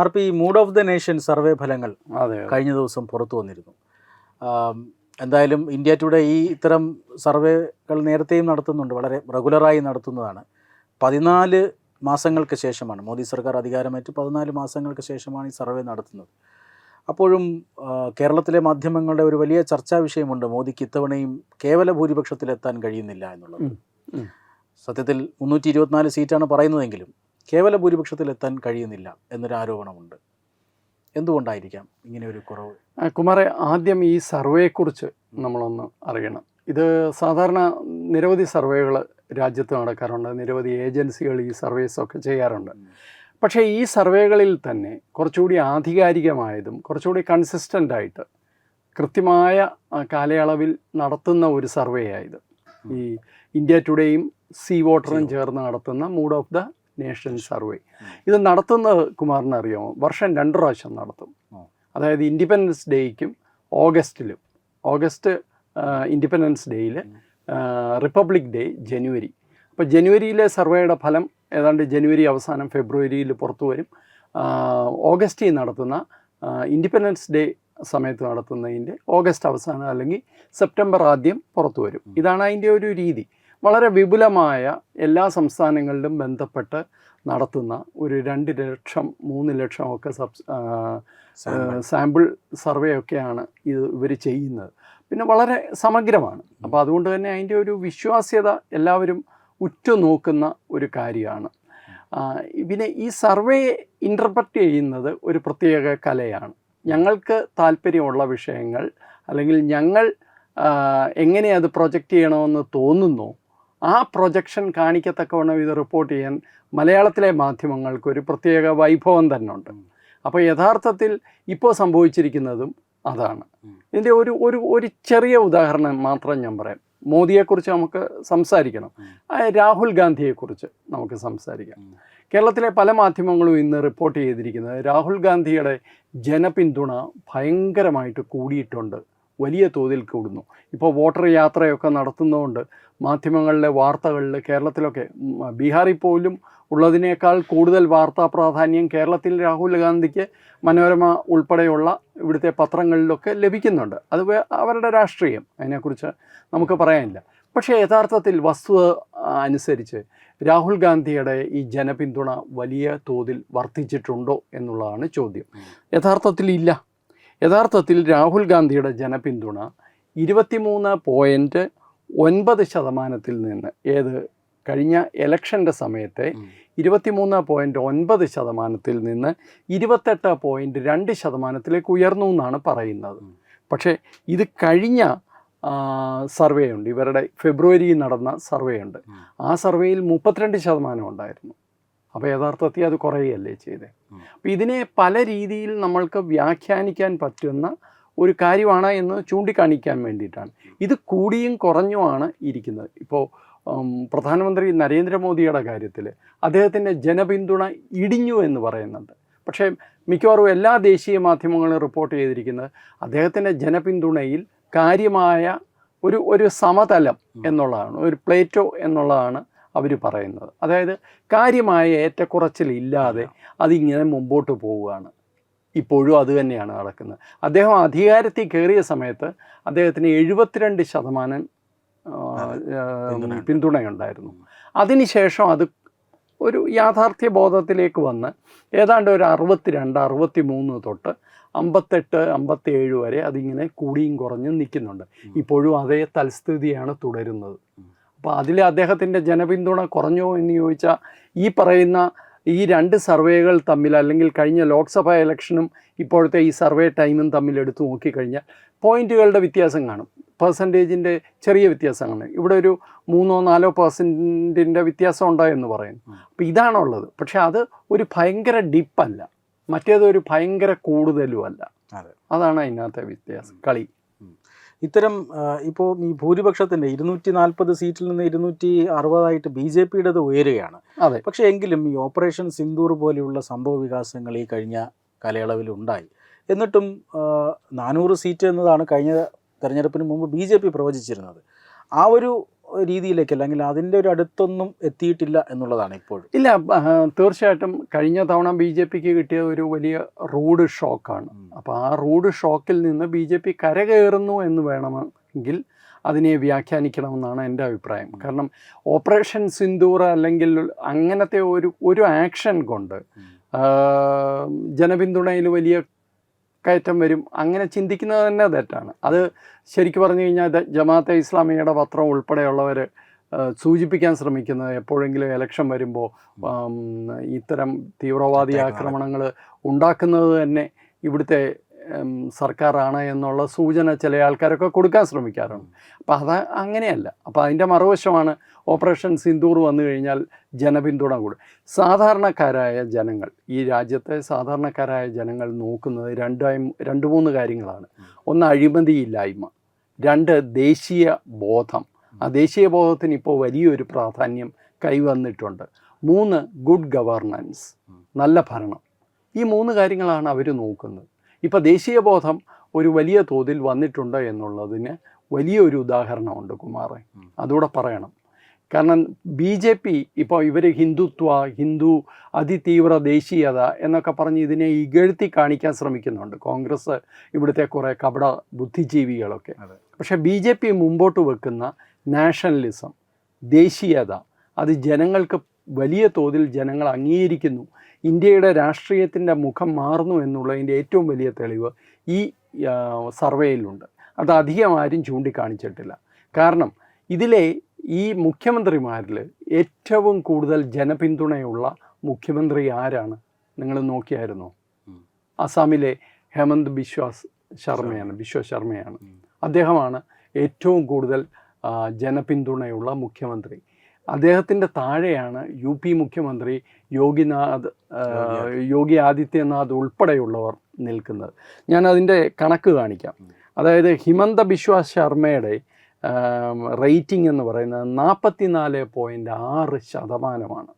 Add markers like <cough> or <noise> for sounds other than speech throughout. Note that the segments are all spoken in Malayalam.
R P mood of the nation survey ഫലങ്ങൾ കഴിഞ്ഞ ദിവസം പുറത്തു വന്നിരുന്നു. എന്തായാലും ഇന്ത്യ ടുഡേ ഈ ഇത്തരം സർവേകൾ നേരത്തെയും നടത്തുന്നുണ്ട് വളരെ റെഗുലറായി നടത്തുന്നതാണ്. പതിനാല് മാസങ്ങൾക്ക് ശേഷമാണ് മോദി സർക്കാർ അധികാരമേറ്റ് പതിനാല് മാസങ്ങൾക്ക് ശേഷമാണ് ഈ സർവേ നടത്തുന്നത്. അപ്പോഴും കേരളത്തിലെ മാധ്യമങ്ങളുടെ ഒരു വലിയ ചർച്ചാ വിഷയമുണ്ട് മോദിക്ക് ഇത്തവണയും കേവല ഭൂരിപക്ഷത്തിലെത്താൻ കഴിയുന്നില്ല എന്നുള്ളത്. സത്യത്തിൽ മുന്നൂറ്റി ഇരുപത്തിനാല് സീറ്റാണ് പറയുന്നതെങ്കിലും കേവല ഭൂരിപക്ഷത്തിലെത്താൻ കഴിയുന്നില്ല എന്നൊരു ആരോപണമുണ്ട് എന്തുകൊണ്ടായിരിക്കാം ഇങ്ങനെ ഒരു കുറവ് കുമാറെ ആദ്യം ഈ സർവേയെക്കുറിച്ച് നമ്മളൊന്ന് അറിയണം. ഇത് സാധാരണ നിരവധി സർവേകൾ രാജ്യത്ത് നടക്കാറുണ്ട്. നിരവധി ഏജൻസികൾ ഈ സർവേസ് ഒക്കെ ചെയ്യാറുണ്ട് പക്ഷേ ഈ സർവേകളിൽ തന്നെ കുറച്ചുകൂടി ആധികാരികമായതും കുറച്ചുകൂടി കൺസിസ്റ്റന്റ് ആയിട്ട് കൃത്യമായ കാലയളവിൽ നടത്തുന്ന ഒരു സർവേ ആയത് ഈ ഇന്ത്യ ടുഡേയും സീ വോട്ടറും ചേർന്ന് നടത്തുന്ന mood of the nation survey. ഇത് നടത്തുന്ന കുമാറിന് അറിയാമോ? വർഷം രണ്ട് പ്രാവശ്യം നടത്തും. അതായത് ഇൻഡിപെൻഡൻസ് ഡേയ്ക്കും ഓഗസ്റ്റിലും ഓഗസ്റ്റ് ഇൻഡിപെൻഡൻസ് ഡേയിൽ റിപ്പബ്ലിക് ഡേ ജനുവരി അപ്പോൾ ജനുവരിയിലെ സർവേയുടെ ഫലം ഏതാണ്ട് ജനുവരി അവസാനം ഫെബ്രുവരിയിൽ പുറത്തു വരും. ഓഗസ്റ്റിൽ നടത്തുന്ന ഇൻഡിപെൻഡൻസ് ഡേ സമയത്ത് നടത്തുന്നതിന്റെ ഓഗസ്റ്റ് അവസാനം അല്ലെങ്കിൽ സെപ്റ്റംബർ ആദ്യം പുറത്തു വരും. ഇതാണ് അതിന്റെ ഒരു രീതി. വളരെ വിപുലമായ എല്ലാ സംസ്ഥാനങ്ങളിലും ബന്ധപ്പെട്ട് നടത്തുന്ന ഒരു രണ്ട് ലക്ഷം മൂന്ന് ലക്ഷം ഒക്കെ സബ് സാമ്പിൾ. സർവേ ഒക്കെയാണ് ഇത് ഇവർ ചെയ്യുന്നത്. പിന്നെ വളരെ സമഗ്രമാണ്. അപ്പോൾ അതുകൊണ്ട് തന്നെ അതിന്റെ ഒരു വിശ്വാസ്യത എല്ലാവരും ഉറ്റുനോക്കുന്ന ഒരു കാര്യമാണ്. പിന്നെ ഈ സർവേ ഇന്റർപ്രറ്റ് ചെയ്യുന്നത് ഒരു പ്രത്യേക കലയാണ്. ഞങ്ങൾക്ക് താല്പര്യമുള്ള വിഷയങ്ങൾ അല്ലെങ്കിൽ ഞങ്ങൾ എങ്ങനെ അത് പ്രൊജക്റ്റ് ചെയ്യണമെന്ന് തോന്നുന്നു ആ പ്രൊജക്ഷൻ കാണിക്കത്തക്കവണ്ണം ഇത് റിപ്പോർട്ട് ചെയ്യാൻ മലയാളത്തിലെ മാധ്യമങ്ങൾക്ക് ഒരു പ്രത്യേക വൈഭവം തന്നെ ഉണ്ട് അപ്പോൾ യഥാർത്ഥത്തിൽ ഇപ്പോൾ സംഭവിച്ചിരിക്കുന്നതും അതാണ്. ഇതിന്റെ ഒരു ഒരു ഒരു ചെറിയ ഉദാഹരണം മാത്രം ഞാൻ പറയാം. മോദിയെക്കുറിച്ച് നമുക്ക് സംസാരിക്കണം. രാഹുൽ ഗാന്ധിയെക്കുറിച്ച് നമുക്ക് സംസാരിക്കാം. കേരളത്തിലെ പല മാധ്യമങ്ങളും ഇന്ന് റിപ്പോർട്ട് ചെയ്തിരിക്കുന്നത് രാഹുൽ ഗാന്ധിയുടെ ജനപിന്തുണ ഭയങ്കരമായിട്ട് കൂടിയിട്ടുണ്ട്. വലിയ തോതിൽ കൂടുന്നു ഇപ്പോൾ വോട്ടർ യാത്രയൊക്കെ നടത്തുന്നതുകൊണ്ട് മാധ്യമങ്ങളിലെ വാർത്തകളിൽ കേരളത്തിലൊക്കെ ബീഹാറിൽ പോലും ഉള്ളതിനേക്കാൾ കൂടുതൽ വാർത്താ പ്രാധാന്യം കേരളത്തിൽ രാഹുൽ ഗാന്ധിക്ക് മനോരമ ഉൾപ്പെടെയുള്ള ഇവിടുത്തെ പത്രങ്ങളിലൊക്കെ ലഭിക്കുന്നുണ്ട്. അത് അവരുടെ രാഷ്ട്രീയം. അതിനെക്കുറിച്ച് നമുക്ക് പറയാനില്ല. പക്ഷേ യഥാർത്ഥത്തിൽ വസ്തുത അനുസരിച്ച് രാഹുൽ ഗാന്ധിയുടെ ഈ ജനപിന്തുണ വലിയ തോതിൽ വർദ്ധിച്ചിട്ടുണ്ടോ എന്നുള്ളതാണ് ചോദ്യം. യഥാർത്ഥത്തിൽ ഇല്ല. യഥാർത്ഥത്തിൽ രാഹുൽ ഗാന്ധിയുടെ ജനപിന്തുണ ഇരുപത്തിമൂന്ന് പോയിന്റ് ഒൻപത് ശതമാനത്തിൽ നിന്ന് ഏത് കഴിഞ്ഞ ഇലക്ഷന്റെ സമയത്തെ. ഇരുപത്തിമൂന്ന് പോയിന്റ് ഒൻപത് ശതമാനത്തിൽ നിന്ന് ഇരുപത്തെട്ട് പോയിന്റ് രണ്ട് ശതമാനത്തിലേക്ക് ഉയർന്നു എന്നാണ് പറയുന്നത്. പക്ഷേ ഇത് കഴിഞ്ഞ സർവേ ഉണ്ട് ഇവരുടെ ഫെബ്രുവരിയിൽ നടന്ന സർവേ ഉണ്ട് ആ സർവേയിൽ മുപ്പത്തിരണ്ട് ശതമാനം ഉണ്ടായിരുന്നു. അപ്പോൾ യഥാർത്ഥത്തിൽ അത് കുറയുകയല്ലേ ചെയ്തത് ഉം. അപ്പോൾ ഇതിനെ പല രീതിയിൽ നമ്മൾക്ക് വ്യാഖ്യാനിക്കാൻ പറ്റുന്ന ഒരു കാര്യമാണ് എന്ന് ചൂണ്ടിക്കാണിക്കാൻ വേണ്ടിയിട്ടാണ്. ഇത് കൂടിയും കുറഞ്ഞുമാണ് ഇരിക്കുന്നത്. ഇപ്പോൾ പ്രധാനമന്ത്രി നരേന്ദ്രമോദിയുടെ കാര്യത്തിൽ അദ്ദേഹത്തിന്റെ ജനപിന്തുണ ഇടിഞ്ഞു എന്ന് പറയുന്നുണ്ട്. പക്ഷേ മിക്കവാറും എല്ലാ ദേശീയ മാധ്യമങ്ങളും റിപ്പോർട്ട് ചെയ്തിരിക്കുന്നത് അദ്ദേഹത്തിന്റെ ജനപിന്തുണയിൽ കാര്യമായ ഒരു ഒരു സമതലം എന്നുള്ളതാണ് ഒരു പ്ലേറ്റോ എന്നുള്ളതാണ് അവർ പറയുന്നത്. അതായത് കാര്യമായ ഏറ്റക്കുറച്ചിലില്ലാതെ അതിങ്ങനെ മുമ്പോട്ട് പോവുകയാണ്. ഇപ്പോഴും അത് തന്നെയാണ് നടക്കുന്നത്. അദ്ദേഹം അധികാരത്തിൽ കയറിയ സമയത്ത് അദ്ദേഹത്തിന് എഴുപത്തിരണ്ട് ശതമാനം പിന്തുണയുണ്ടായിരുന്നു. അതിനുശേഷം അത് ഒരു യാഥാർത്ഥ്യ ബോധത്തിലേക്ക് വന്ന് ഏതാണ്ട് ഒരു അറുപത്തിരണ്ട് അറുപത്തി മൂന്ന് തൊട്ട് അമ്പത്തെട്ട് അമ്പത്തിയേഴ് വരെ അതിങ്ങനെ കൂടിയും കുറഞ്ഞും നിൽക്കുന്നുണ്ട്. ഇപ്പോഴും അതേ തൽസ്ഥിതിയാണ് തുടരുന്നത്. അപ്പോൾ അതിൽ അദ്ദേഹത്തിന്റെ ജനപിന്തുണ കുറഞ്ഞോ എന്ന് ചോദിച്ചാൽ ഈ പറയുന്ന ഈ രണ്ട് സർവേകൾ തമ്മിൽ അല്ലെങ്കിൽ കഴിഞ്ഞ ലോക്സഭാ ഇലക്ഷനും ഇപ്പോഴത്തെ ഈ സർവേ ടൈമും തമ്മിൽ എടുത്തു നോക്കിക്കഴിഞ്ഞാൽ പോയിന്റുകളുടെ വ്യത്യാസം കാണും. പെർസെന്റേജിന്റെ ചെറിയ വ്യത്യാസം കാണും. ഇവിടെ ഒരു മൂന്നോ നാലോ പെർസെന്റിന്റെ വ്യത്യാസം ഉണ്ടായെന്ന് പറയുന്നു. ഉം. അപ്പോൾ ഇതാണുള്ളത്. പക്ഷേ അത് ഒരു ഭയങ്കര ഡിപ്പല്ല. മറ്റേത് ഒരു ഭയങ്കര കൂടുതലും അല്ല അതാണ് അതിനകത്തെ വ്യത്യാസം. കളി. ഇത്തരം ഇപ്പോൾ ഈ ഭൂരിപക്ഷത്തിന്റെ ഇരുന്നൂറ്റി നാൽപ്പത് സീറ്റിൽ നിന്ന് ഇരുന്നൂറ്റി അറുപതായിട്ട് ബി ജെ പിയുടേത് ഉയരുകയാണ്. അതെ. പക്ഷേ എങ്കിലും ഈ ഓപ്പറേഷൻ സിന്ദൂർ പോലെയുള്ള സംഭവ വികാസങ്ങൾ ഈ കഴിഞ്ഞ കാലയളവിൽ ഉണ്ടായി. എന്നിട്ടും നാനൂറ് സീറ്റ് എന്നതാണ് കഴിഞ്ഞ തെരഞ്ഞെടുപ്പിന് മുമ്പ് ബി ജെ പി പ്രവചിച്ചിരുന്നത്. ആ ഒരു രീതിയിലേക്ക് അല്ലെങ്കിൽ അതിന്റെ ഒരു അടുത്തൊന്നും എത്തിയിട്ടില്ല എന്നുള്ളതാണ് ഇപ്പോൾ ഇല്ല തീർച്ചയായിട്ടും കഴിഞ്ഞ തവണ ബി ജെ പിക്ക് കിട്ടിയ ഒരു വലിയ റൂഡ് ഷോക്കാണ്. അപ്പോൾ ആ റൂഡ് ഷോക്കിൽ നിന്ന് ബി ജെ പി കരകയറുന്നു എന്ന് വേണമെങ്കിൽ അതിനെ വ്യാഖ്യാനിക്കണമെന്നാണ് എന്റെ അഭിപ്രായം. കാരണം ഓപ്പറേഷൻ സിന്ദൂർ അല്ലെങ്കിൽ അങ്ങനത്തെ ഒരു ഒരു ആക്ഷൻ കൊണ്ട് ജനപിന്തുണയിൽ വലിയ കയറ്റം വരും. അങ്ങനെ ചിന്തിക്കുന്നത് തന്നെ തെറ്റാണ്. അത് ശരിക്കും പറഞ്ഞു കഴിഞ്ഞാൽ ജമാഅത്തെ ഇസ്ലാമിയുടെ പത്രം ഉൾപ്പെടെയുള്ളവർ സൂചിപ്പിക്കാൻ ശ്രമിക്കുന്നത് എപ്പോഴെങ്കിലും ഇലക്ഷൻ വരുമ്പോൾ ഇത്തരം തീവ്രവാദി ആക്രമണങ്ങൾ ഉണ്ടാക്കുന്നത് തന്നെ ഇവിടുത്തെ സർക്കാരാണ് എന്നുള്ള സൂചന ചില ആൾക്കാരൊക്കെ കൊടുക്കാൻ ശ്രമിക്കാറുണ്ട്. അപ്പം അത് അങ്ങനെയല്ല. അപ്പോൾ അതിന്റെ മറുവശമാണ് ഓപ്പറേഷൻ സിന്ദൂർ വന്നു കഴിഞ്ഞാൽ ജനപിന്തുണ കൂടും സാധാരണക്കാരായ ജനങ്ങൾ ഈ രാജ്യത്തെ സാധാരണക്കാരായ ജനങ്ങൾ നോക്കുന്നത് രണ്ടായി രണ്ട് മൂന്ന് കാര്യങ്ങളാണ്. ഒന്ന് അഴിമതിയില്ലായ്മ രണ്ട് ദേശീയ ബോധം. ആ ദേശീയ ബോധത്തിന് ഇപ്പോൾ വലിയൊരു പ്രാധാന്യം കൈവന്നിട്ടുണ്ട്. മൂന്ന് ഗുഡ് ഗവർണൻസ് നല്ല ഭരണം. ഈ മൂന്ന് കാര്യങ്ങളാണ് അവർ നോക്കുന്നത്. ഇപ്പോൾ ദേശീയ ബോധം ഒരു വലിയ തോതിൽ വന്നിട്ടുണ്ട് എന്നുള്ളതിന് വലിയൊരു ഉദാഹരണമുണ്ട് കുമാറെ. അതുകൂടെ പറയണം. കാരണം ബി ജെ പി ഇപ്പോൾ ഇവർ ഹിന്ദുത്വ ഹിന്ദു അതിതീവ്ര ദേശീയത എന്നൊക്കെ പറഞ്ഞ് ഇതിനെ ഇകഴ്ത്തി കാണിക്കാൻ ശ്രമിക്കുന്നുണ്ട്. കോൺഗ്രസ് ഇവിടുത്തെ കുറേ കപട ബുദ്ധിജീവികളൊക്കെ. പക്ഷേ ബി ജെ പി മുമ്പോട്ട് വെക്കുന്ന നാഷണലിസം ദേശീയത അത് ജനങ്ങൾക്ക് വലിയ തോതിൽ ജനങ്ങൾ അംഗീകരിക്കുന്നു ഇന്ത്യയുടെ രാഷ്ട്രീയത്തിന്റെ മുഖം മാറുന്നു എന്നുള്ളതിന്റെ ഏറ്റവും വലിയ തെളിവ് ഈ സർവേയിലുണ്ട്. അത് അധികം ആരും ചൂണ്ടിക്കാണിച്ചിട്ടില്ല. കാരണം ഇതിലെ ഈ മുഖ്യമന്ത്രിമാരിൽ ഏറ്റവും കൂടുതൽ ജനപിന്തുണയുള്ള മുഖ്യമന്ത്രി ആരാണ്? നിങ്ങൾ നോക്കിയായിരുന്നോ. അസാമിലെ ഹേമന്ത് ബിശ്വാസ് ശർമ്മയാണ് ബിശ്വ ശർമ്മയാണ്. അദ്ദേഹമാണ് ഏറ്റവും കൂടുതൽ ജനപിന്തുണയുള്ള മുഖ്യമന്ത്രി. അദ്ദേഹത്തിന്റെ താഴെയാണ് യു പി മുഖ്യമന്ത്രി യോഗിനാഥ് യോഗി ആദിത്യനാഥ് ഉൾപ്പെടെയുള്ളവർ നിൽക്കുന്നത്. ഞാൻ അതിന്റെ കണക്ക്. കാണിക്കാം അതായത് ഹിമന്ത ബിശ്വ ശർമ്മയുടെ റേറ്റിംഗ് എന്ന് പറയുന്നത് നാൽപ്പത്തിനാല് പോയിന്റ് ആറ് ശതമാനമാണ്.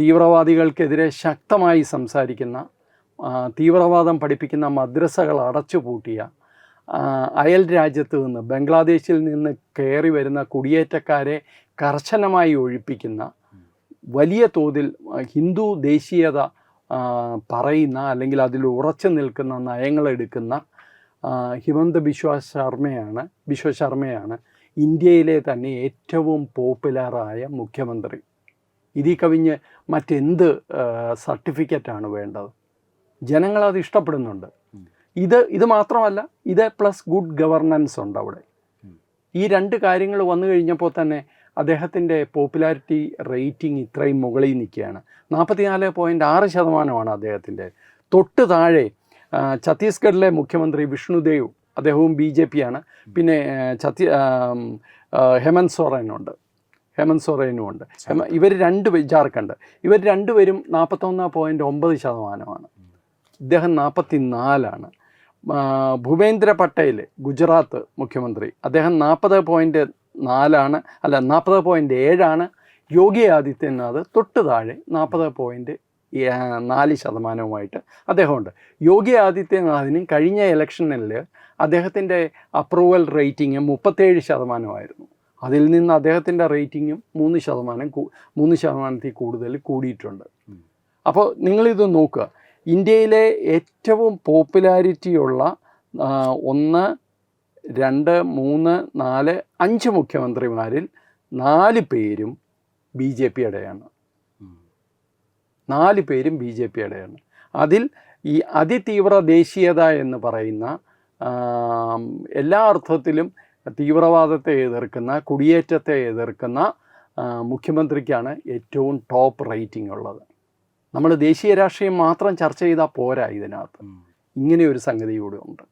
തീവ്രവാദികൾക്കെതിരെ ശക്തമായി സംസാരിക്കുന്ന തീവ്രവാദം പഠിപ്പിക്കുന്ന മദ്രസകൾ അടച്ചുപൂട്ടിയ അയൽ രാജ്യത്ത് നിന്ന് ബംഗ്ലാദേശിൽ നിന്ന് കയറി വരുന്ന കുടിയേറ്റക്കാരെ കർശനമായി ഒഴിപ്പിക്കുന്ന വലിയ തോതിൽ ഹിന്ദു ദേശീയത പറയുന്ന അല്ലെങ്കിൽ അതിൽ ഉറച്ചു നിൽക്കുന്ന നയങ്ങളെടുക്കുന്ന ഹിമന്ത ബിശ്വ ശർമ്മയാണ് ബിശ്വ ശർമ്മയാണ് ഇന്ത്യയിലെ തന്നെ ഏറ്റവും പോപ്പുലറായ മുഖ്യമന്ത്രി. ഇതിൽ കവിഞ്ഞ് മറ്റെന്ത് സർട്ടിഫിക്കറ്റാണ് വേണ്ടത്? ജനങ്ങളത് ഇഷ്ടപ്പെടുന്നുണ്ട്. ഇത് ഇത് മാത്രമല്ല ഇത് പ്ലസ് ഗുഡ് ഗവർണൻസ് ഉണ്ട് അവിടെ. ഈ രണ്ട് കാര്യങ്ങൾ വന്നു കഴിഞ്ഞപ്പോൾ തന്നെ അദ്ദേഹത്തിന്റെ പോപ്പുലാരിറ്റി റേറ്റിംഗ് ഇത്രയും മുകളിൽ നിൽക്കുകയാണ്. നാൽപ്പത്തിനാല് പോയിന്റ് ആറ് ശതമാനമാണ് അദ്ദേഹത്തിന്റെ. തൊട്ട് താഴെ ഛത്തീസ്ഗഡിലെ മുഖ്യമന്ത്രി വിഷ്ണുദേവ് അദ്ദേഹവും ബി ജെ പി ആണ് പിന്നെ ഛത്തി ഹേമന്ത് സോറനുണ്ട്. ഹേമന്ത് സോറനും ഉണ്ട് ഇവർ രണ്ട് ജാർഖണ്ഡ്. ഇവർ രണ്ടുപേരും നാൽപ്പത്തൊന്ന് പോയിന്റ് ഒമ്പത് ശതമാനമാണ്. ഇദ്ദേഹം നാൽപ്പത്തി നാലാണ് ഭൂപേന്ദ്ര പട്ടേൽ ഗുജറാത്ത് മുഖ്യമന്ത്രി. അദ്ദേഹം നാൽപ്പത് പോയിന്റ് നാലാണ് അല്ല നാൽപ്പത് പോയിന്റ് ഏഴാണ് യോഗി ആദിത്യനാഥ് തൊട്ട് താഴെ നാൽപ്പത് പോയിന്റ് നാല് ശതമാനവുമായിട്ട് അദ്ദേഹമുണ്ട്. യോഗി ആദിത്യനാഥിനും കഴിഞ്ഞ ഇലക്ഷനിൽ അദ്ദേഹത്തിന്റെ അപ്രൂവൽ റേറ്റിംഗ് മുപ്പത്തേഴ് ശതമാനമായിരുന്നു അതിൽ നിന്ന് അദ്ദേഹത്തിന്റെ റേറ്റിങ്ങും മൂന്ന് ശതമാനം മൂന്ന് ശതമാനത്തിൽ കൂടുതൽ കൂടിയിട്ടുണ്ട്. അപ്പോൾ നിങ്ങളിത് നോക്കുക. ഇന്ത്യയിലെ ഏറ്റവും പോപ്പുലാരിറ്റിയുള്ള ഒന്ന് രണ്ട് മൂന്ന് നാല് അഞ്ച് മുഖ്യമന്ത്രിമാരിൽ നാല് പേരും ബി ജെ പിയുടെയാണ്. നാല് പേരും ബി ജെ പിയുടെയാണ് അതിൽ ഈ അതിതീവ്ര ദേശീയത എന്ന് പറയുന്ന എല്ലാ അർത്ഥത്തിലും തീവ്രവാദത്തെ എതിർക്കുന്ന കുടിയേറ്റത്തെ എതിർക്കുന്ന മുഖ്യമന്ത്രിക്കാണ് ഏറ്റവും ടോപ്പ് റേറ്റിംഗ് ഉള്ളത്. നമ്മൾ ദേശീയ രാഷ്ട്രീയം മാത്രം ചർച്ച ചെയ്താൽ പോരാ ഇതിനകത്ത്. ഇങ്ങനെയൊരു ഇങ്ങനെ ഒരു സംഗതി കൂടെ ഉണ്ട്.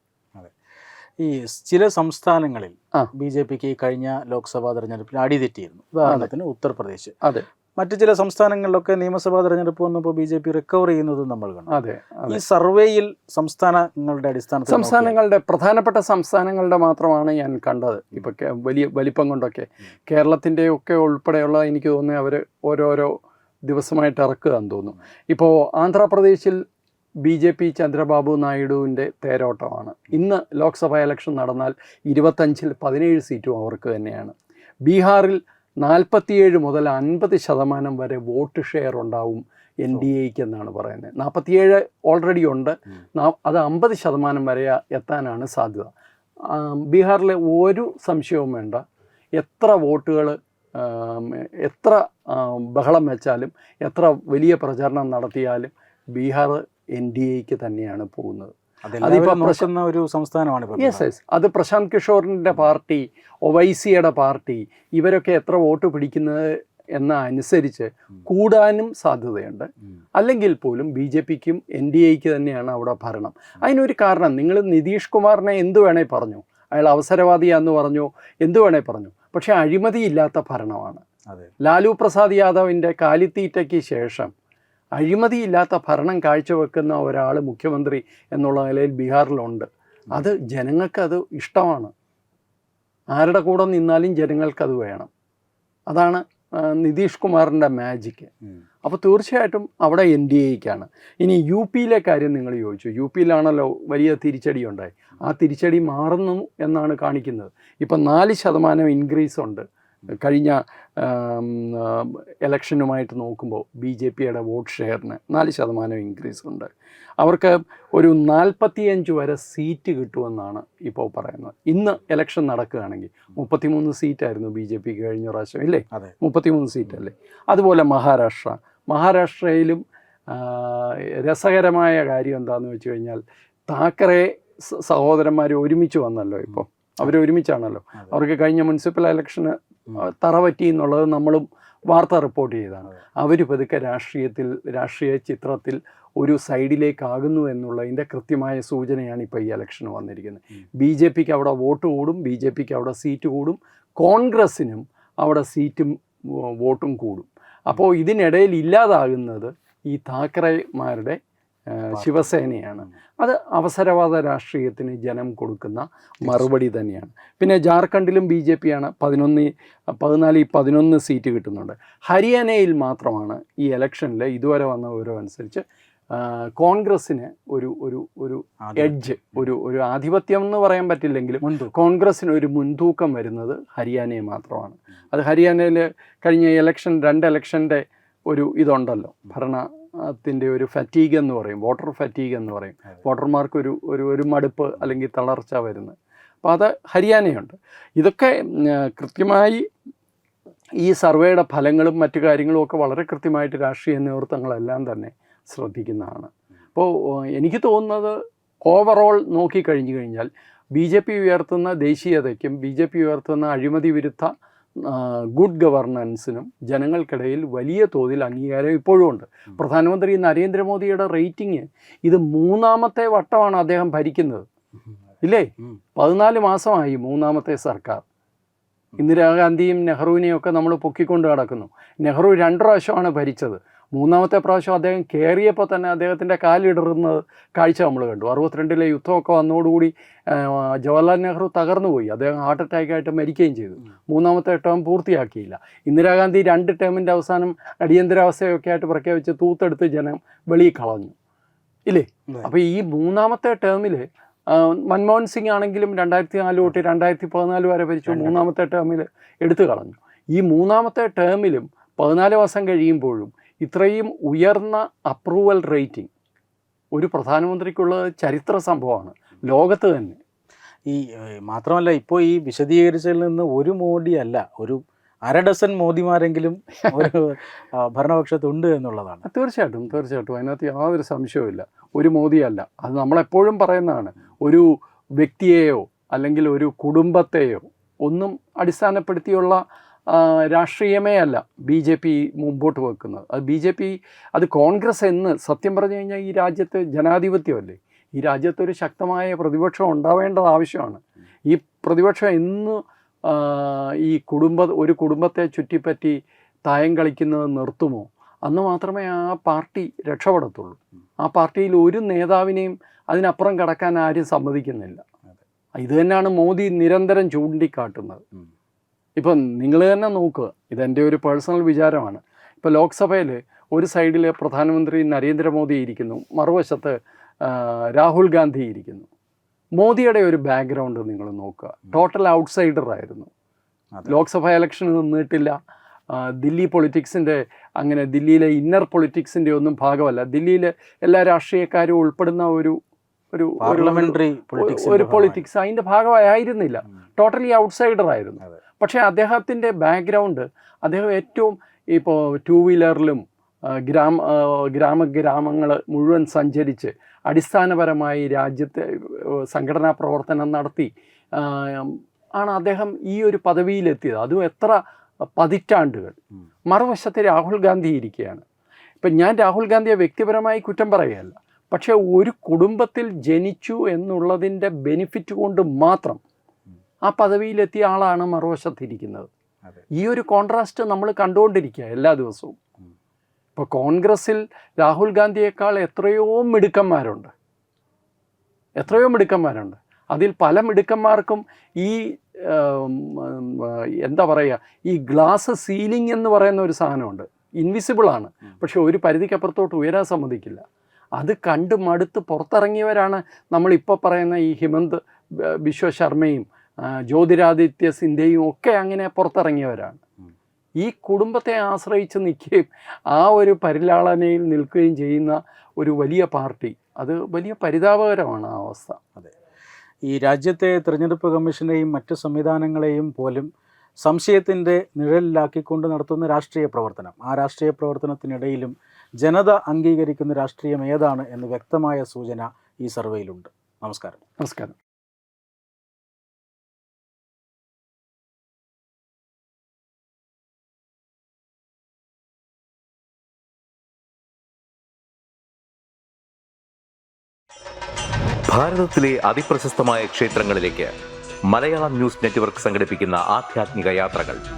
ഈ ചില സംസ്ഥാനങ്ങളിൽ. ബി ജെ പിക്ക് കഴിഞ്ഞ ലോക്സഭാ തെരഞ്ഞെടുപ്പിൽ അടിതെറ്റിയിരുന്നു. ഉദാഹരണത്തിന് ഉത്തർപ്രദേശ്. അതെ. മറ്റു ചില സംസ്ഥാനങ്ങളിലൊക്കെ നിയമസഭാ തെരഞ്ഞെടുപ്പ് വന്നപ്പോൾ ബി ജെ പി റിക്കവർ ചെയ്യുന്നത് നമ്മൾ അതെ ഈ സർവേയിൽ സംസ്ഥാനങ്ങളുടെ അടിസ്ഥാന സംസ്ഥാനങ്ങളുടെ പ്രധാനപ്പെട്ട സംസ്ഥാനങ്ങളുടെ മാത്രമാണ് ഞാൻ കണ്ടത്. ഇപ്പൊ വലിയ വലിപ്പം കൊണ്ടൊക്കെ. കേരളത്തിന്റെ ഒക്കെ ഉൾപ്പെടെയുള്ള എനിക്ക് തോന്നുന്നത് അവർ ഓരോരോ ദിവസമായിട്ട് ഇറക്കുക എന്ന് തോന്നുന്നു. ഇപ്പോൾ ആന്ധ്രാപ്രദേശിൽ ബി ജെ പി ചന്ദ്രബാബു നായിഡുവിന്റെ തേരോട്ടമാണ്. ഇന്ന് ലോക്സഭാ ഇലക്ഷൻ നടന്നാൽ ഇരുപത്തഞ്ചിൽ പതിനേഴ് സീറ്റും അവർക്ക് തന്നെയാണ്. ബീഹാറിൽ നാൽപ്പത്തിയേഴ് മുതൽ അൻപത് ശതമാനം വരെ വോട്ട് ഷെയർ ഉണ്ടാവും എൻ ഡി എക്ക് എന്നാണ് പറയുന്നത്. നാൽപ്പത്തിയേഴ് ഓൾറെഡി ഉണ്ട്. അത് അമ്പത് ശതമാനം വരെ എത്താനാണ് സാധ്യത. ബീഹാറിലെ ഒരു സംശയവും വേണ്ട. എത്ര വോട്ടുകൾ എത്ര ബഹളം വെച്ചാലും എത്ര വലിയ പ്രചരണം നടത്തിയാലും ബീഹാർ എൻ ഡി എക്ക് തന്നെയാണ് പോകുന്നത്. ഒരു സംസ്ഥാനമാണ് യെസ് യെസ് അത് പ്രശാന്ത് കിഷോറിന്റെ പാർട്ടി ഒവൈസിയുടെ പാർട്ടി ഇവരൊക്കെ എത്ര വോട്ട് പിടിക്കുന്നത് എന്ന അനുസരിച്ച് കൂടാനും സാധ്യതയുണ്ട്. അല്ലെങ്കിൽ പോലും ബി ജെ പിക്കും എൻ ഡി എക്ക് തന്നെയാണ് അവിടെ ഭരണം. അതിനൊരു കാരണം നിങ്ങൾ നിതീഷ് കുമാറിനെ എന്ത് വേണേ പറഞ്ഞു. അയാൾ അവസരവാദിയാന്ന് പറഞ്ഞു എന്ത് വേണേ പറഞ്ഞു. പക്ഷേ അഴിമതിയില്ലാത്ത ഭരണമാണ്. ലാലു പ്രസാദ് യാദവിന്റെ കാലിത്തീറ്റയ്ക്ക് ശേഷം അഴിമതിയില്ലാത്ത ഭരണം കാഴ്ചവെക്കുന്ന ഒരാൾ മുഖ്യമന്ത്രി എന്നുള്ള നിലയിൽ ബീഹാറിലുണ്ട്. അത് ജനങ്ങൾക്ക് അത് ഇഷ്ടമാണ്. ആരുടെ കൂടെ നിന്നാലും ജനങ്ങൾക്കത് വേണം. അതാണ് നിതീഷ് കുമാറിന്റെ മാജിക്ക് അപ്പോൾ തീർച്ചയായിട്ടും അവിടെ എൻ ഡി എക്കാണ് ഇനി യു പിയിലെ കാര്യം നിങ്ങൾ ചോദിച്ചു. യു പിയിലാണല്ലോ വലിയ തിരിച്ചടി ഉണ്ടായി. ആ തിരിച്ചടി മാറുന്നു എന്നാണ് കാണിക്കുന്നത്. ഇപ്പം നാല് ശതമാനം ഇൻക്രീസ് ഉണ്ട്. കഴിഞ്ഞ ഇലക്ഷനുമായിട്ട് നോക്കുമ്പോൾ ബി ജെ പിയുടെ വോട്ട് ഷെയറിന് നാല് ശതമാനം ഇൻക്രീസ് ഉണ്ട്. അവർക്ക് ഒരു നാൽപ്പത്തിയഞ്ച് വരെ സീറ്റ് കിട്ടുമെന്നാണ് ഇപ്പോൾ പറയുന്നത്. ഇന്ന് ഇലക്ഷൻ നടക്കുകയാണെങ്കിൽ മുപ്പത്തിമൂന്ന് സീറ്റായിരുന്നു ബി ജെ പിക്ക് കഴിഞ്ഞ പ്രാവശ്യം ഇല്ലേ? അതെ. മുപ്പത്തിമൂന്ന് സീറ്റല്ലേ അതുപോലെ മഹാരാഷ്ട്ര. മഹാരാഷ്ട്രയിലും രസകരമായ കാര്യം എന്താണെന്ന് വെച്ച് കഴിഞ്ഞാൽ താക്കറെ സഹോദരന്മാർ ഒരുമിച്ച് വന്നല്ലോ ഇപ്പോൾ. അവർ ഒരുമിച്ചാണല്ലോ. അവർക്ക് കഴിഞ്ഞ മുനിസിപ്പൽ ഇലക്ഷന്. തറ പറ്റി എന്നുള്ളത് നമ്മളും വാർത്ത റിപ്പോർട്ട് ചെയ്തതാണ് അവർ പതുക്കെ രാഷ്ട്രീയത്തിൽ രാഷ്ട്രീയ ചിത്രത്തിൽ ഒരു സൈഡിലേക്കാകുന്നു എന്നുള്ളതിന്റെ കൃത്യമായ സൂചനയാണ് ഇപ്പോൾ ഈ ഇലക്ഷന് വന്നിരിക്കുന്നത്. ബി ജെ പിക്ക് അവിടെ വോട്ട് കൂടും ബി ജെ പിക്ക് അവിടെ സീറ്റ് കൂടും കോൺഗ്രസ്സിനും അവിടെ സീറ്റും വോട്ടും കൂടും. അപ്പോൾ ഇതിനിടയിൽ ഇല്ലാതാകുന്നത് ഈ താക്കറെമാരുടെ ശിവസേനയാണ്. അത് അവസരവാദ രാഷ്ട്രീയത്തിന് ജനം കൊടുക്കുന്ന മറുപടി തന്നെയാണ്. പിന്നെ ജാർഖണ്ഡിലും ബി ജെ പിയാണ് പതിനൊന്ന് പതിനാല് പതിനൊന്ന് സീറ്റ് കിട്ടുന്നുണ്ട്. ഹരിയാനയിൽ മാത്രമാണ് ഈ ഇലക്ഷനിൽ ഇതുവരെ വന്ന വിവരമനുസരിച്ച് കോൺഗ്രസ്സിന് ഒരു ഒരു ഒരു എഡ്ജ് ഒരു ഒരു ആധിപത്യം എന്ന് പറയാൻ പറ്റില്ലെങ്കിലും. കോൺഗ്രസ്സിന് ഒരു മുൻതൂക്കം വരുന്നത് ഹരിയാനയെ മാത്രമാണ്. അത് ഹരിയാനയിൽ കഴിഞ്ഞ ഇലക്ഷൻ രണ്ട് ഇലക്ഷന്റെ ഒരു ഇതുണ്ടല്ലോ. ഭരണത്തിന്റെ ഒരു ഫറ്റീഗ് എന്ന് പറയും. വോട്ടർ ഫറ്റീഗ് എന്ന് പറയും. വോട്ടർമാർക്ക് ഒരു ഒരു ഒരു മടുപ്പ് അല്ലെങ്കിൽ തളർച്ച വരുന്നത്. അപ്പോൾ അത് ഹരിയാനയുണ്ട്. ഇതൊക്കെ കൃത്യമായി ഈ സർവേയുടെ ഫലങ്ങളും മറ്റു കാര്യങ്ങളും ഒക്കെ വളരെ കൃത്യമായിട്ട് രാഷ്ട്രീയ നേതൃത്വങ്ങളെല്ലാം തന്നെ ശ്രദ്ധിക്കുന്നതാണ്. അപ്പോൾ എനിക്ക് തോന്നുന്നത് ഓവറോൾ നോക്കിക്കഴിഞ്ഞു കഴിഞ്ഞാൽ ബി ജെ പി ഉയർത്തുന്ന ദേശീയതയ്ക്കും ബി ജെ പി ഉയർത്തുന്ന അഴിമതി വിരുദ്ധ ഗുഡ് ഗവർണൻസിനും ജനങ്ങൾക്കിടയിൽ വലിയ തോതിൽ അംഗീകാരം ഇപ്പോഴും ഉണ്ട്. പ്രധാനമന്ത്രി നരേന്ദ്രമോദിയുടെ റേറ്റിംഗ് ഇത് മൂന്നാമത്തെ വട്ടമാണ് അദ്ദേഹം ഭരിക്കുന്നത്. ഇല്ലേ. പതിനാല് മാസമായി മൂന്നാമത്തെ സർക്കാർ. ഇന്ദിരാഗാന്ധിയും നെഹ്റുവിനെയും ഒക്കെ നമ്മൾ പൊക്കിക്കൊണ്ട് കിടക്കുന്നു നെഹ്റു രണ്ട് പ്രാവശ്യമാണ് ഭരിച്ചത്. മൂന്നാമത്തെ പ്രാവശ്യം അദ്ദേഹം കയറിയപ്പോൾ തന്നെ അദ്ദേഹത്തിന്റെ കാലിടറുന്നത് കാഴ്ച നമ്മൾ കണ്ടു. അറുപത്തിരണ്ടിലെ യുദ്ധമൊക്കെ വന്നതോടുകൂടി ജവഹർലാൽ നെഹ്റു തകർന്നു പോയി. അദ്ദേഹം ഹാർട്ട് അറ്റാക്കായിട്ട് മരിക്കുകയും ചെയ്തു. മൂന്നാമത്തെ ടേം പൂർത്തിയാക്കിയില്ല. ഇന്ദിരാഗാന്ധി രണ്ട് ടേമിന്റെ അവസാനം അടിയന്തരാവസ്ഥയൊക്കെ ആയിട്ട് പ്രഖ്യാപിച്ച് തൂത്തെടുത്ത് ജനം വെളിയിൽ കളഞ്ഞു. ഇല്ലേ? അപ്പോൾ ഈ മൂന്നാമത്തെ ടേമിൽ മൻമോഹൻ സിംഗ് ആണെങ്കിലും രണ്ടായിരത്തി നാല് തൊട്ട് രണ്ടായിരത്തി പതിനാല് വരെ ഭരിച്ചു. മൂന്നാമത്തെ ടേമിൽ എടുത്തു കളഞ്ഞു. ഈ മൂന്നാമത്തെ ടേമിലും പതിനാല് മാസം കഴിയുമ്പോഴും ഇത്രയും ഉയർന്ന അപ്രൂവൽ റേറ്റിംഗ് ഒരു പ്രധാനമന്ത്രിക്കുള്ള ചരിത്ര സംഭവമാണ്. ലോകത്ത് തന്നെ. ഈ മാത്രമല്ല ഇപ്പോൾ ഈ വിശദീകരിച്ചതിൽ നിന്ന് ഒരു മോഡി അല്ല ഒരു അര ഡസൻ മോദിമാരെങ്കിലും <laughs> ഒരു ഭരണപക്ഷത്തുണ്ട് എന്നുള്ളതാണ്. തീർച്ചയായിട്ടും തീർച്ചയായിട്ടും. അതിനകത്ത് യാതൊരു സംശയവുമില്ല. ഒരു മോദിയല്ല. അത് നമ്മളെപ്പോഴും പറയുന്നതാണ്. ഒരു വ്യക്തിയെയോ അല്ലെങ്കിൽ ഒരു കുടുംബത്തെയോ ഒന്നും അടിസ്ഥാനപ്പെടുത്തിയുള്ള രാഷ്ട്രീയമേ അല്ല. ബി ജെ പി മുമ്പോട്ട് വെക്കുന്നത്. അത് ബി ജെ പി അത് കോൺഗ്രസ് എന്ന് സത്യം പറഞ്ഞു കഴിഞ്ഞാൽ ഈ രാജ്യത്ത് ജനാധിപത്യമല്ലേ? ഈ രാജ്യത്ത് ഒരു ശക്തമായ പ്രതിപക്ഷം ഉണ്ടാവേണ്ടത് ആവശ്യമാണ്. ഈ പ്രതിപക്ഷം എന്ന് ഈ കുടുംബ ഒരു കുടുംബത്തെ ചുറ്റിപ്പറ്റി തായം കളിക്കുന്നത് നിർത്തുമോ? അന്ന് മാത്രമേ ആ പാർട്ടി രക്ഷപ്പെടത്തുള്ളൂ. ആ പാർട്ടിയിൽ ഒരു നേതാവിനെയും അതിനപ്പുറം കടക്കാൻ ആരും സമ്മതിക്കുന്നില്ല. ഇത് തന്നെയാണ് മോദി നിരന്തരം ചൂണ്ടിക്കാട്ടുന്നത്. ഇപ്പം നിങ്ങൾ തന്നെ നോക്കുക. ഇതെന്റെ ഒരു പേഴ്സണൽ വിചാരമാണ്. ഇപ്പോൾ ലോക്സഭയിൽ ഒരു സൈഡിൽ പ്രധാനമന്ത്രി നരേന്ദ്രമോദി ഇരിക്കുന്നു. മറുവശത്ത് രാഹുൽ ഗാന്ധി ഇരിക്കുന്നു. മോദിയുടെ ഒരു ബാക്ക്ഗ്രൗണ്ട് നിങ്ങൾ നോക്കുക. ടോട്ടൽ ഔട്ട്സൈഡർ ആയിരുന്നു. ലോക്സഭ ഇലക്ഷൻ ഇലക്ഷന് നിന്നിട്ടില്ല ദില്ലി പൊളിറ്റിക്സിന്റെ അങ്ങനെ ദില്ലിയിലെ ഇന്നർ പൊളിറ്റിക്സിന്റെ ഒന്നും ഭാഗമല്ല. ദില്ലിയിലെ എല്ലാ രാഷ്ട്രീയക്കാരും ഉൾപ്പെടുന്ന ഒരു ഒരു പാർലമെന്ററി ഒരു- പൊളിറ്റിക്സ് ഒരു പൊളിറ്റിക്സ് അതിന്റെ ഭാഗമായിരുന്നില്ല. ടോട്ടലി ഔട്ട്സൈഡർ ആയിരുന്നു പക്ഷേ അദ്ദേഹത്തിന്റെ ബാക്ക്ഗ്രൗണ്ട് അദ്ദേഹം ഏറ്റവും ഇപ്പോൾ ടൂ വീലറിലും ഗ്രാമ ഗ്രാമ ഗ്രാമങ്ങൾ മുഴുവൻ സഞ്ചരിച്ച് അടിസ്ഥാനപരമായി രാജ്യത്തെ സംഘടനാ പ്രവർത്തനം നടത്തി ആണ് അദ്ദേഹം ഈ ഒരു പദവിയിലെത്തിയത്. അതും എത്ര പതിറ്റാണ്ടുകൾ. മറുവശത്ത് രാഹുൽ ഗാന്ധി ഇരിക്കുകയാണ്. ഇപ്പം ഞാൻ രാഹുൽ ഗാന്ധിയെ വ്യക്തിപരമായി കുറ്റം പറയുകയല്ല. പക്ഷേ ഒരു കുടുംബത്തിൽ ജനിച്ചു എന്നുള്ളതിന്റെ ബെനിഫിറ്റ് കൊണ്ട് മാത്രം ആ പദവിയിലെത്തിയ ആളാണ് മറുവശത്തിരിക്കുന്നത്. ഈ ഒരു കോൺട്രാസ്റ്റ് നമ്മൾ കണ്ടുകൊണ്ടിരിക്കുക എല്ലാ ദിവസവും. ഇപ്പോൾ കോൺഗ്രസിൽ രാഹുൽ ഗാന്ധിയേക്കാൾ എത്രയോ മിടുക്കന്മാരുണ്ട്. എത്രയോ മിടുക്കന്മാരുണ്ട്. അതിൽ പല മിടുക്കന്മാർക്കും ഈ എന്താ പറയുക ഈ ഗ്ലാസ് സീലിംഗ് എന്ന് പറയുന്ന ഒരു സാധനമുണ്ട്. ഇൻവിസിബിൾ ആണ് ഉം. പക്ഷെ ഒരു പരിധിക്കപ്പുറത്തോട്ട് ഉയരാൻ സമ്മതിക്കില്ല. അത് കണ്ട് മടുത്ത് പുറത്തിറങ്ങിയവരാണ് നമ്മളിപ്പോൾ പറയുന്ന ഈ ഹിമന്ത് ബിശ്വശർമ്മയും ബിശ്വ ശർമ്മയും ആ, ജ്യോതിരാദിത്യ സിന്ധ്യയും ഒക്കെ അങ്ങനെ പുറത്തിറങ്ങിയവരാണ്. ഈ കുടുംബത്തെ ആശ്രയിച്ച് നിൽക്കുകയും ആ ഒരു പരിലാളനയിൽ നിൽക്കുകയും ചെയ്യുന്ന ഒരു വലിയ പാർട്ടി അത് വലിയ പരിതാപകരമാണ് ആ അവസ്ഥ. അതെ. ഈ രാജ്യത്തെ തിരഞ്ഞെടുപ്പ് കമ്മീഷനെയും മറ്റ് സംവിധാനങ്ങളെയും പോലും സംശയത്തിന്റെ നിഴലിലാക്കിക്കൊണ്ട് നടത്തുന്ന രാഷ്ട്രീയ പ്രവർത്തനം ആ രാഷ്ട്രീയ പ്രവർത്തനത്തിനിടയിലും ജനത അംഗീകരിക്കുന്ന രാഷ്ട്രീയം ഏതാണ് എന്ന് വ്യക്തമായ സൂചന ഈ സർവേയിലുണ്ട്. നമസ്കാരം. നമസ്കാരം. ഭാരതത്തിലെ അതിപ്രശസ്തമായ ക്ഷേത്രങ്ങളിലേക്ക് മലയാളം ന്യൂസ് നെറ്റ്വർക്ക് സംഘടിപ്പിക്കുന്ന ആധ്യാത്മിക യാത്രകൾ.